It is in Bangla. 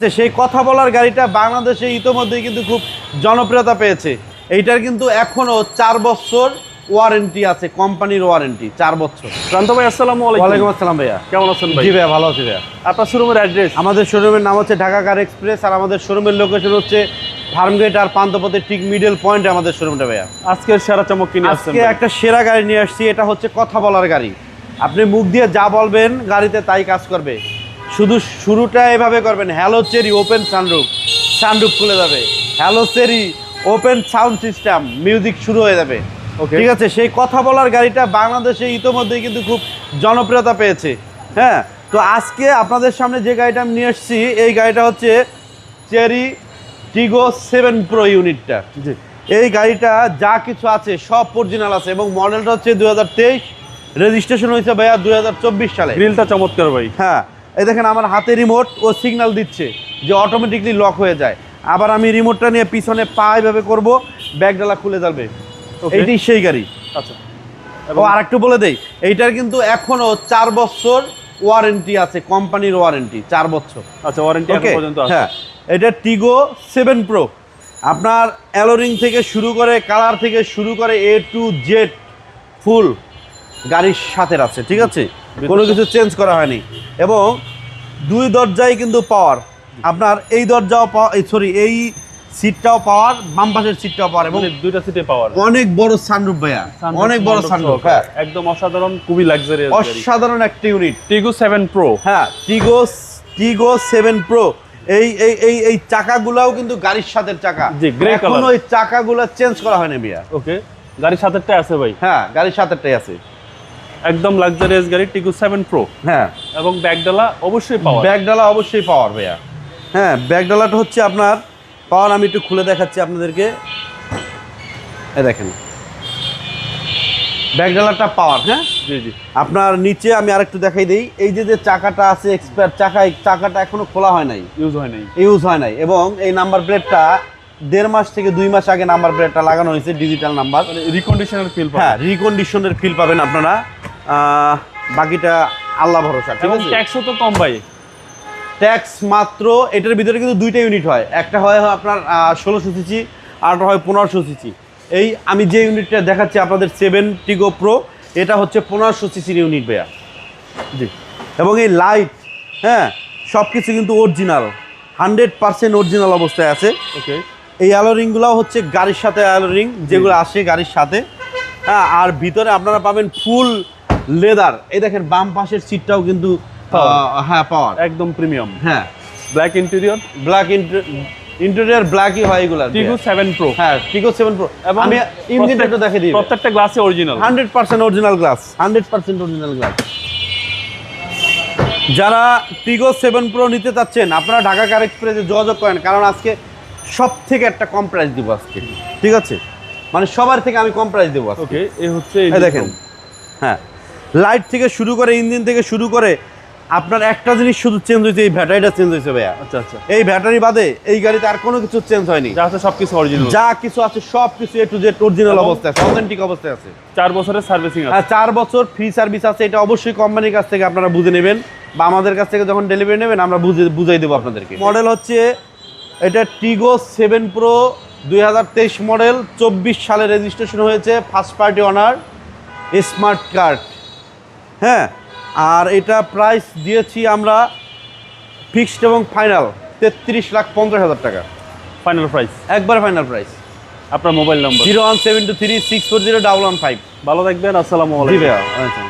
যে সেই কথা বলার গাড়িটা বাংলাদেশে ইতোমধ্যেই কিন্তু খুব জনপ্রিয়তা পেয়েছে। এইটার কিন্তু এখনও চার বছর ওয়ারেন্টি আছে কোম্পানির ওয়ারেন্টি চার বছর। প্রান্ত ভাই আসসালামু ওয়ালাইকুম আসসালাম ভাইয়া। কেমন আছেন ভাই? জি ভাইয়া ভালো আছি ভাইয়া। আপনার শোরুমের অ্যাড্রেস আমাদের শোরুমের নাম হচ্ছে ঢাকা কার এক্সপ্রেস আর আমাদের শোরুমের লোকেশন হচ্ছে ফার্মগেট আর পান্তপথের ঠিক মিডল পয়েন্টে আমাদের শোরুমটা ভাইয়া। আজকের সেরা চমক কিনে আসছেন আজকে একটা সেরা গাড়ি নিয়ে আসছি এটা হচ্ছে কথা বলার গাড়ি। আপনি মুখ দিয়ে যা বলবেন গাড়িতে তাই কাজ করবে। শুধু শুরুটা এভাবে করবেন। Hello Chery open sunroof sunroof খুলে যাবে। Hello Chery open sound system music শুরু হয়ে যাবে. ঠিক আছে? সেই কথা বলার গাড়িটা বাংলাদেশে ইতোমধ্যেই কিন্তু খুব জনপ্রিয়তা পেয়েছে। হ্যাঁ? তো আজকে আপনাদের সামনে যে গাড়িটা আমি নিয়ে এসেছি এই গাড়িটা হচ্ছে চেরি টিগো সেভেন প্রো ইউনিটটা এই গাড়িটা যা কিছু আছে সব অরিজিনাল আছে এবং মডেলটা হচ্ছে দুই হাজার তেইশ। রেজিস্ট্রেশন হয়েছে ভাইয়া দুই হাজার চব্বিশ সালে। গ্রিলটা চমৎকার ভাই। হ্যাঁ। এই দেখেন আমার হাতে রিমোট ও সিগন্যাল দিচ্ছে যে অটোমেটিকলি লক হয়ে যায়। আবার আমি রিমোটটা নিয়ে পিছনে পা এভাবে করব ব্যাগডালা খুলে যাবে. এইটাই সেই গাড়ি। আচ্ছা। ও আরেকটু বলে দেই এইটার কিন্তু এখনও চার বছর ওয়ারেন্টি আছে কোম্পানির ওয়ারেন্টি চার বছর। আচ্ছা ওয়ারেন্টি পর্যন্ত হ্যাঁ এটা টিগো সেভেন প্রো আপনার অ্যালোরিং থেকে শুরু করে কালার থেকে শুরু করে এ টু জেড ফুল গাড়ির সাথে আছে ঠিক আছে? কোনো কিছু চেঞ্জ করা হয়নি। এবং দুই দরজাই কিন্তু পাওয়ার আপনার এই দরজাও পাওয়া সরি এই সিটটাও পাওয়ার বাম পাশের সিটটাও পাওয়ার এবং মানে দুইটা সিটে পাওয়ার অনেক বড় সানরুফ ভাইয়া। অনেক বড় সানরুফ হ্যাঁ। একদম অসাধারণ খুবই লাক্সারিয়াস অসাধারণ একটা ইউনিট টিগো 7 প্রো হ্যাঁ টিগো টিগো সেভেন প্রো এই এই এই এই চাকাগুলাও কিন্তু গাড়ির সাথে চাকা। জি, grey এখন color। ওই চাকাগুলো চেঞ্জ করা হয়নি ভাইয়া। ওকে গাড়ির সাথেটা আছে ভাই। হ্যাঁ গাড়ির সাথেটাই আছে। একদম লাক্সারিয়াস গাড়ি টিকু সেভেন প্রো হ্যাঁ। এবং ব্যাকডালা অবশ্যই পাওয়ার ব্যাগডালা অবশ্যই পাওয়ার ভাইয়া। হ্যাঁ ব্যাগডালাটা হচ্ছে আপনার পাওয়ার আমি একটু খুলে দেখাচ্ছি আপনাদেরকে। এই দেখেন। ব্যাগডালাটা পাওয়ার হ্যাঁ? জি জি। আপনার নিচে আমি আরেকটু দেখাই দিই। এই যে যে চাকাটা আছে এক্সপায়ার চাকা চাকাটা এখনও খোলা হয় নাই। ইউজ হয় নাই। ইউজ হয় নাই। এবং এই নাম্বার প্লেটটা দেড় মাস থেকে দুই মাস আগে নাম্বার প্লেটটা লাগানো হয়েছে ডিজিটাল নাম্বার রিকন্ডিশনের ফিল হ্যাঁ রিকন্ডিশনের ফিল পাবেন আপনারা। বাকিটা আল্লাহ ভরসা ঠিক এবং আছে? ট্যাক্সও তো কম ভাই। ট্যাক্স মাত্র এটার ভিতরে কিন্তু দুইটা ইউনিট হয়। একটা হয় আপনার ষোলোশো সিসি আরটা হয় পনেরোশো সিসি এই আমি যে ইউনিটটা দেখাচ্ছি আপনাদের সেভেন টিগো প্রো এটা হচ্ছে পনেরোশো সিসির ইউনিট ভাইয়া। জি। এবং এই লাইট হ্যাঁ সব কিছু কিন্তু অরিজিনাল হান্ড্রেড পার্সেন্ট অরিজিনাল অবস্থায় আছে। ওকে। এই অ্যালোরিংগুলো হচ্ছে গাড়ির সাথে অ্যালোরিং যেগুলো আসে গাড়ির সাথে। হ্যাঁ আর ভিতরে আপনারা পাবেন ফুল লেদার। এই দেখেন বাম পাশের সিটটাও কিন্তু হ্যাঁ পাওয়ার একদম প্রিমিয়াম হ্যাঁ। ব্ল্যাক ইন্টেরিয়র ব্ল্যাক ইন্টেরিয়ার ব্ল্যাকই হয় এগুলো। টিগো 7 প্রো হ্যাঁ টিগো সেভেন প্রো এবং আমি ইঞ্জিনটা একটু দেখে দিই। প্রত্যেকটা গ্লাসে original hundred percent original glass hundred percent original glass যারা টিগো সেভেন প্রো নিতে চাচ্ছেন আপনারা ঢাকা কার এক্সপ্রেসে যোগাযোগ করেন কারণ আজকে সব থেকে একটা কম প্রাইস দিব আজকে। ঠিক আছে? মানে সবার থেকে আমি কম প্রাইস দেবো আজকে। ওকে এই হচ্ছে এই দেখেন। হ্যাঁ। লাইট থেকে শুরু করে ইঞ্জিন থেকে শুরু করে আপনার একটা জিনিস শুধু চেঞ্জ হয়েছে এই ব্যাটারিটা চেঞ্জ হয়েছে ভাইয়া। আচ্ছা আচ্ছা। এই ব্যাটারি বাদে এই গাড়িতে আর কোনো কিছু চেঞ্জ হয়নি। যা আছে সবকিছু অরিজিনাল যা কিছু আছে সব কিছু এ টু জেড অরিজিনাল অবস্থায় আছে অথেন্টিক অবস্থায় আছে। চার বছরের সার্ভিসিং আছে। চার বছর ফ্রি সার্ভিস আছে এটা অবশ্যই কোম্পানির কাছ থেকে আপনারা বুঝে নেবেন বা আমাদের কাছ থেকে যখন ডেলিভারি নেবেন আমরা বুঝে বুঝাই দেবো আপনাদেরকে। মডেল হচ্ছে এটা টিগো সেভেন প্রো দুই হাজার তেইশ মডেল চব্বিশ সালে রেজিস্ট্রেশন হয়েছে first party owner smart card হ্যাঁ আর এটা প্রাইস দিয়েছি আমরা ফিক্সড এবং ফাইনাল তেত্রিশ লাখ পঞ্চাশ হাজার টাকা। ফাইনাল প্রাইস একবার ফাইনাল প্রাইস আপনার mobile number zero one seven two three six four zero double one five ভালো থাকবেন আসসালামু আলাইকুম।